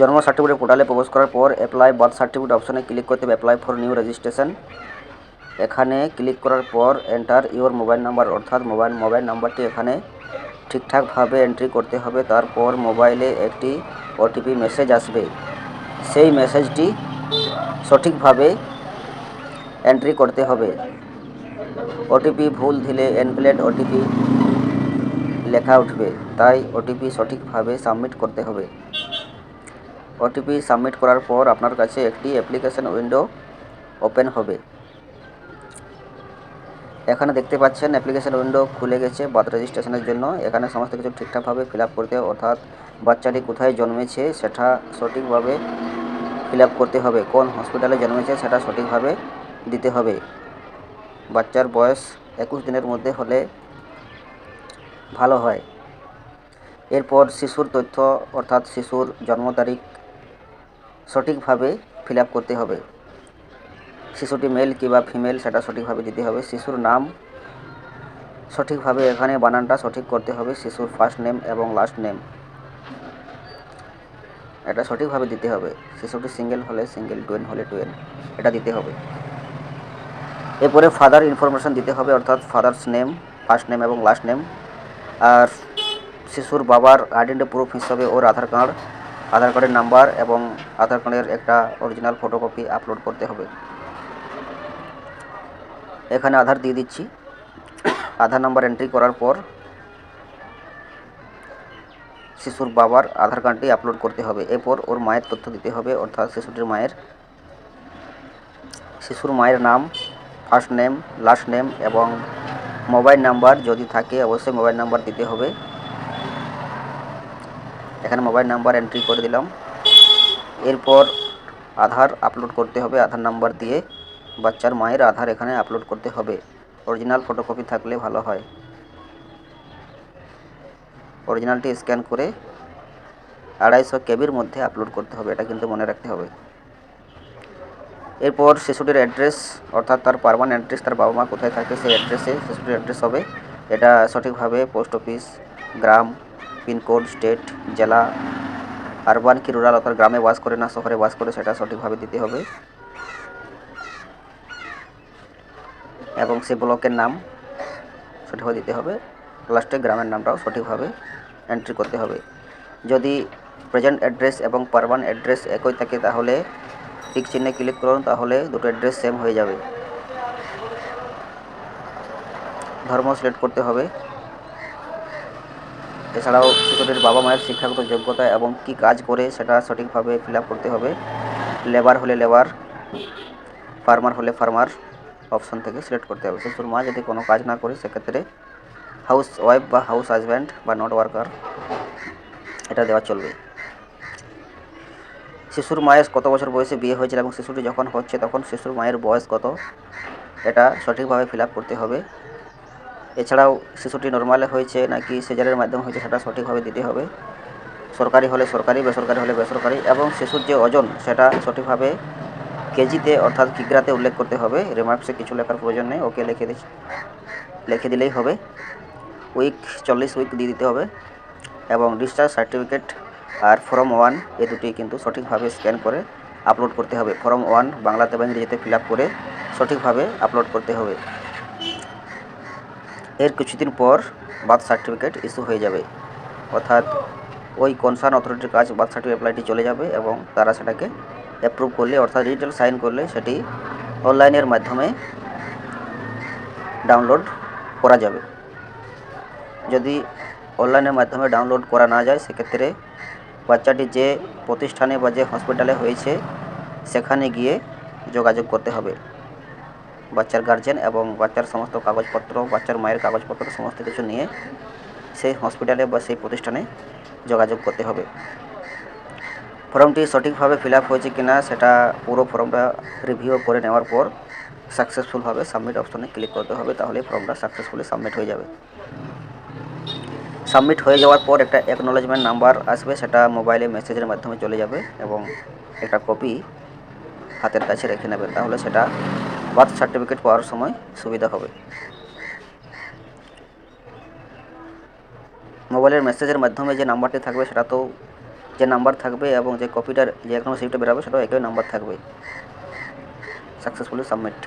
জন্ম সার্টিফিকেট পোর্টালে প্রবেশ করার পর অ্যাপ্লাই বার্থ সার্টিফিকেট অপশনে ক্লিক করতে হবে অ্যাপ্লাই ফর নিউ রেজিস্ট্রেশন এখানে ক্লিক করার পর এন্টার ইওর মোবাইল নাম্বার অর্থাৎ মোবাইল মোবাইল নাম্বারটি এখানে ঠিকঠাকভাবে এন্ট্রি করতে হবে। তারপর মোবাইলে একটি ওটিপি মেসেজ আসবে। সেই মেসেজটি সঠিকভাবে এন্ট্রি করতে হবে। ওটিপি ভুল দিলে এনভ্যালিড ওটিপি লেখা উঠবে, তাই ওটিপি সঠিকভাবে সাবমিট করতে হবে। ওটিপি সাবমিট করার পর আপনার কাছে একটি অ্যাপ্লিকেশন উইন্ডো ওপেন হবে। এখানে দেখতে পাচ্ছেন অ্যাপ্লিকেশন উইন্ডো খুলে গেছে বার্থ রেজিস্ট্রেশনের জন্য। এখানে সমস্ত কিছু ঠিকঠাকভাবে ফিল করতে অর্থাৎ বাচ্চাটি কোথায় জন্মেছে সেটা সঠিকভাবে ফিল করতে হবে, কোন হসপিটালে জন্মেছে সেটা সঠিকভাবে দিতে হবে। বাচ্চার বয়স একুশ দিনের মধ্যে হলে ভালো হয়। এরপর শিশুর তথ্য, অর্থাৎ শিশুর জন্ম তারিখ সঠিকভাবে ফিল করতে হবে। শিশুটি মেল কিংবা ফিমেল সেটা সঠিকভাবে দিতে হবে। শিশুর নাম সঠিকভাবে এখানে বানানটা সঠিক করতে হবে। শিশুর ফার্স্ট নেম এবং লাস্ট নেম এটা সঠিকভাবে দিতে হবে। শিশুটি সিঙ্গেল হলে সিঙ্গেল টুয়েন হলে টুয়েন এটা দিতে হবে। এরপরে ফাদার ইনফরমেশন দিতে হবে, অর্থাৎ ফাদার্স নেম ফার্স্ট নেম এবং লাস্ট নেম আর শিশুর বাবার আইডেন্টি প্রুফ হিসাবে ওর আধার কার্ড আধার কার্ডের নাম্বার এবং আধার কার্ডের একটা অরিজিনাল ফটোকপি আপলোড করতে হবে। এখানে আধার দিয়ে দিচ্ছি। আধার নাম্বার এন্ট্রি করার পর শিশুর বাবার আধার কার্ডটি আপলোড করতে হবে। এরপর ওর মায়ের তথ্য দিতে হবে, অর্থাৎ শিশুটির মায়ের, শিশুর মায়ের নাম ফার্স্ট নেম লাস্ট নেম এবং মোবাইল নাম্বার যদি থাকে, অবশ্যই মোবাইল নাম্বার দিতে হবে। এখানে মোবাইল নাম্বার এন্ট্রি করে দিলাম। এরপর আধার আপলোড করতে হবে, আধার নাম্বার দিয়ে। বাচ্চার মায়ের আধার এখানে আপলোড করতে হবে। অরিজিনাল ফটোকপি থাকলে ভালো হয়। অরিজিনালটি স্ক্যান করে আড়াইশো কেবির মধ্যে আপলোড করতে হবে, এটা কিন্তু মনে রাখতে হবে। এরপর শিশুটির অ্যাড্রেস অর্থাৎ তার পারমানেন্ট অ্যাড্রেস তার বাবা মা কোথায় থাকে সেই অ্যাড্রেসে শিশুটির অ্যাড্রেস হবে। এটা সঠিকভাবে পোস্ট অফিস গ্রাম পিনকোড, স্টেট, জেলা, আরবান কি রুরাল অর্থাৎ গ্রামে বাস করে না শহরে বাস করে সেটা সঠিকভাবে দিতে হবে। এবং সে ব্লকের নাম সঠিকভাবে দিতে হবে। লাস্টে গ্রামের নামটাও সঠিকভাবে এন্ট্রি করতে হবে। যদি প্রেজেন্ট অ্যাড্রেস এবং পারমান অ্যাড্রেস একই থাকে তাহলে টিক চিহ্নে ক্লিক করুন, তাহলে দুটো অ্যাড্রেস সেম হয়ে যাবে। ধর্ম সিলেক্ট করতে হবে। এছাড়াও শিশুটির বাবা মায়ের শিক্ষাগত যোগ্যতা এবং কি কাজ করে সেটা সঠিকভাবে ফিল করতে হবে। লেবার হলে লেবার ফার্মার হলে ফার্মার অপশন থেকে সিলেক্ট করতে হবে। শিশুর মা যদি কোনো কাজ না করে, সেক্ষেত্রে হাউস ওয়াইফ বা হাউস হাজব্যান্ড বা নট ওয়ার্কার এটা দেওয়া চলবে। শিশুর মায়ের কত বছর বয়সে বিয়ে হয়েছিল এবং শিশুটি যখন হচ্ছে, তখন শিশুর মায়ের বয়স কত, এটা সঠিকভাবে ফিল করতে হবে। এছাড়াও শিশুটি নর্মালে হয়েছে নাকি সেজারের মাধ্যমে হয়েছে সেটা সঠিকভাবে দিতে হবে। সরকারি হলে সরকারি, বেসরকারি হলে বেসরকারি এবং শিশুর যে ওজন সেটা সঠিকভাবে কেজিতে অর্থাৎ কিগ্রাতে উল্লেখ করতে হবে। রিমার্কসে কিছু লেখার প্রয়োজন নেই, ওকে লিখে দি লিখে দিলেই হবে। উইক চল্লিশ উইক দিয়ে দিতে হবে এবং ডিসচার্জ সার্টিফিকেট আর ফর্ম ওয়ান এ দুটি কিন্তু সঠিকভাবে স্ক্যান করে আপলোড করতে হবে। ফর্ম ওয়ান বাংলাতে বা ইংরেজিতে ফিল আপ করে সঠিকভাবে আপলোড করতে হবে। এর কিছুদিন পর বার্থ সার্টিফিকেট ইস্যু হয়ে যাবে। অর্থাৎ ওই কনসার্ন অথরিটির কাজ বার্থ সার্টিফিকেট অ্যাপ্লাইটি চলে যাবে এবং তারা সেটাকে অ্যাপ্রুভ করলে, অর্থাৎ ডিজিটাল সাইন করলে সেটি অনলাইনের মাধ্যমে ডাউনলোড করা যাবে। যদি অনলাইনের মাধ্যমে ডাউনলোড করা না যায়, সেক্ষেত্রে বাচ্চাটি যে প্রতিষ্ঠানে বা যে হসপিটালে হয়েছে, সেখানে গিয়ে যোগাযোগ করতে হবে। বাচ্চার গার্জেন এবং বাচ্চার সমস্ত কাগজপত্র, বাচ্চার মায়ের কাগজপত্র, সমস্ত কিছু নিয়ে সেই হসপিটালে বা সেই প্রতিষ্ঠানে যোগাযোগ করতে হবে। ফর্মটি সঠিকভাবে ফিল আপ হয়েছে কিনা সেটা পুরো ফর্মটা রিভিউ করে নেওয়ার পর সাকসেসফুলভাবে সাবমিট অপশনে ক্লিক করতে হবে, তাহলে ফর্মটা সাকসেসফুলি সাবমিট হয়ে যাবে। সাবমিট হয়ে যাওয়ার পর একটা অ্যাকনোলেজমেন্ট নাম্বার আসবে, সেটা মোবাইলে মেসেজের মাধ্যমে চলে যাবে এবং একটা কপি হাতের কাছে রেখে নেবেন। তাহলে সেটা বার্থ সার্টিফিকেট পাওয়ার সময় সুবিধা হবে। মোবাইলের মেসেজের মাধ্যমে যে নাম্বারটি থাকবে সেটা তো যে নাম্বার থাকবে এবং যে কপিটার যে এক নম্বর সিটটা বেরোবে সেটাও একই নাম্বার থাকবে। Successfully submit.